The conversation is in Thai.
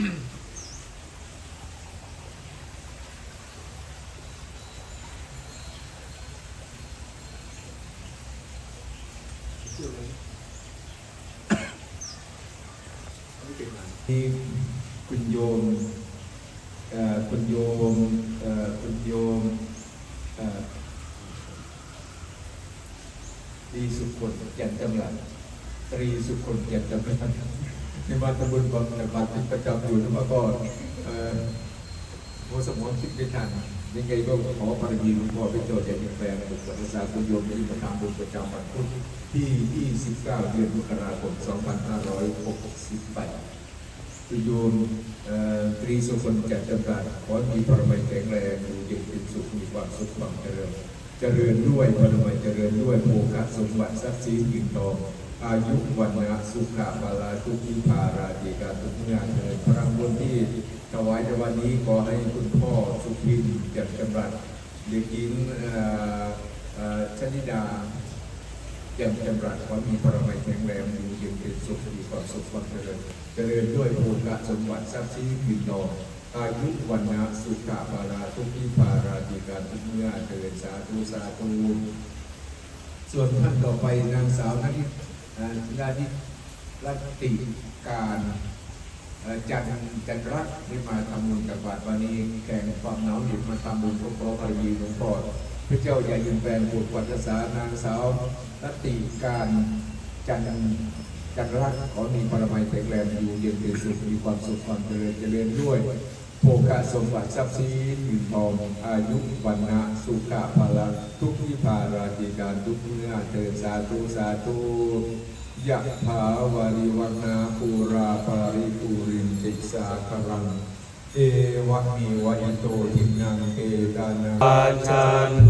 ที่คุณโยมคุณโยมคุณโยมเอ่อดีสุขคนแก่นจำรัดตรีสุขคนแก่นจำรัด ในบ้านตำบลบางนบัตที่ประจำอยู่นะมาก็เอ่อโมสมองคิดไม่ทันยังไงก็ขอปรมีหลวงพ่อไปโจทย์อย่างแฟนบุตรศาสคุณโยมที่มาทำบุญประจำวันพุธที่ 29 เดือนมกราคม 2568คือโยมตรีสุคนจัดจำกัดขอมีปรมัยแข็งแรงอยู่เย็นเป็นสุขมีความสุขความเจริญ เจริญด้วยปรมัยเจริญด้วยโภคสมบัติทรัพย์สินเงินทองอายุวันนะสุขะบาลาทุกขิภาราดีการทุกงานเลยพลังบุญที่ถวายในวันนี้ขอให้คุณพ่อสุขินจัดจำรัดเด็กหญิงชนิดายังจำรัดขอมีปรมัยแข็งแรงอยู่เย็นเป็นสุขมีความสุขความเจริญเจริญด้วยโภูกะสมบัติทรัพย์สินผินทอง อายุวันนะสุขะบาราทุกิภาราดีการทุกเมื่อเจริญสาธุสาธุส่วนท่านต่อไปนางสาวนัทินาทิรัติการจันจันรัตน์ที่มาทำบุญกับบาทวันนี้แข่งความหนาวเย็นมาทำบุญพร้อมๆพระยีหลวงพ่อพระเจ้าใหญ่ยินแปลงปวดวัฏสานางสาวรัตติการจัน จันรักขอมีปรมัยแข็งแรงอยู่เย็นเป็นสุขมีความสุขความเจริญเจริญด้วยโภคาสมบัติทรัพย์สินเงินทองอายุวันนะสุขะพลังทุกที่พาราธิการทุกเมื่อเถิดสาธุสาธุยะภาวาริวันาปูราปาริปูรินติสาครัง เอวะมีวะอิโตทินังเกตานังปัจจันตุสั